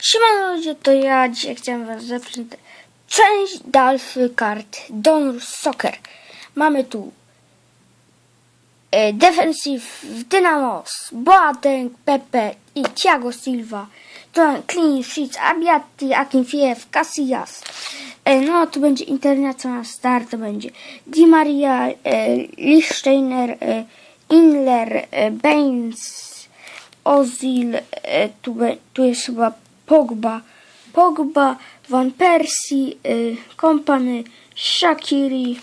Siemano ludzie, to ja dzisiaj chciałem was zaprezentować część dalszy kart Donor Soccer. Mamy tu e, Defensive Dynamos, Boateng, Pepe i Thiago Silva. Mamy Clean Sheets, Abiati, Akinfiew, Casillas. E, no, tu będzie International Star, to będzie Di Maria, e, Lichsteiner, e, Inler, e, Baines, Ozil, e, tu, tu jest chyba Pogba, Pogba, Van Persie, e, Kompany, Shakiri.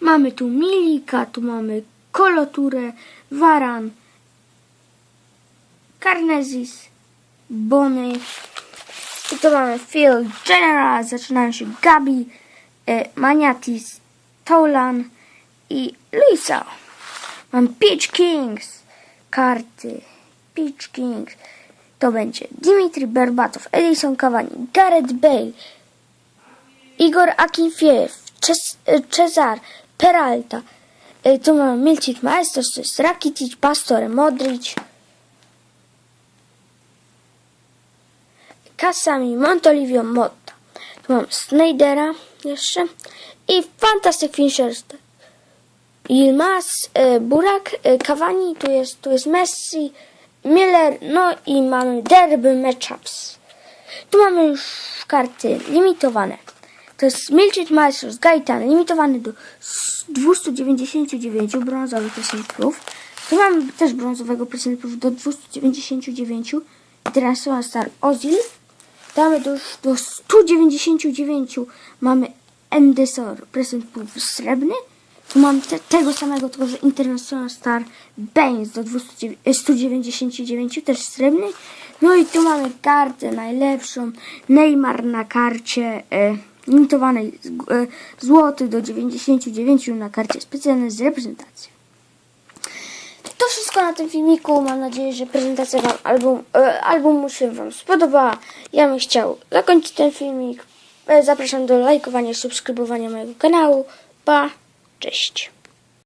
Mamy tu Milika, tu mamy Koloturę, Varan, Karnezis, Bony. I tu mamy Phil General, zaczynają się Gabi, e, Maniatis, Tolan i Luisa. Mam Peach Kings, karty. Peach Kings. To będzie Dimitri Berbatow, Edison Cavani, Gareth Bale, Igor Akinfiew, Ces- e, Cezar, Peralta. E, Tu mamy Milcik Maestros, to jest Rakitic, Pastore, Modric. Kasami, Montolivio, Motta. Tu mam Snydera jeszcze i Fantastic Finishers. Yilmaz, e, Burak, Cavani, tu jest, tu jest Messi, Miller, no i mamy derby matchups. Tu mamy już karty limitowane. To jest Milchit Maestros Gaetan, limitowany do s- 299 brązowych procentów. Tu mamy też brązowego procentów do 299. International Star Ozil. Tu mamy do, do 199 mamy Endesor prezent srebrny. Tu mam te, tego samego, tylko że International Star Baines do 200, e, 199, też srebrny. No i tu mamy kartę najlepszą. Neymar na karcie e, limitowanej e, złoty do 99 na karcie specjalnej z reprezentacją. To wszystko na tym filmiku. Mam nadzieję, że prezentacja wam album, e, albumu się Wam spodobała. Ja bym chciał zakończyć ten filmik. E, Zapraszam do lajkowania subskrybowania mojego kanału. Pa, cześć.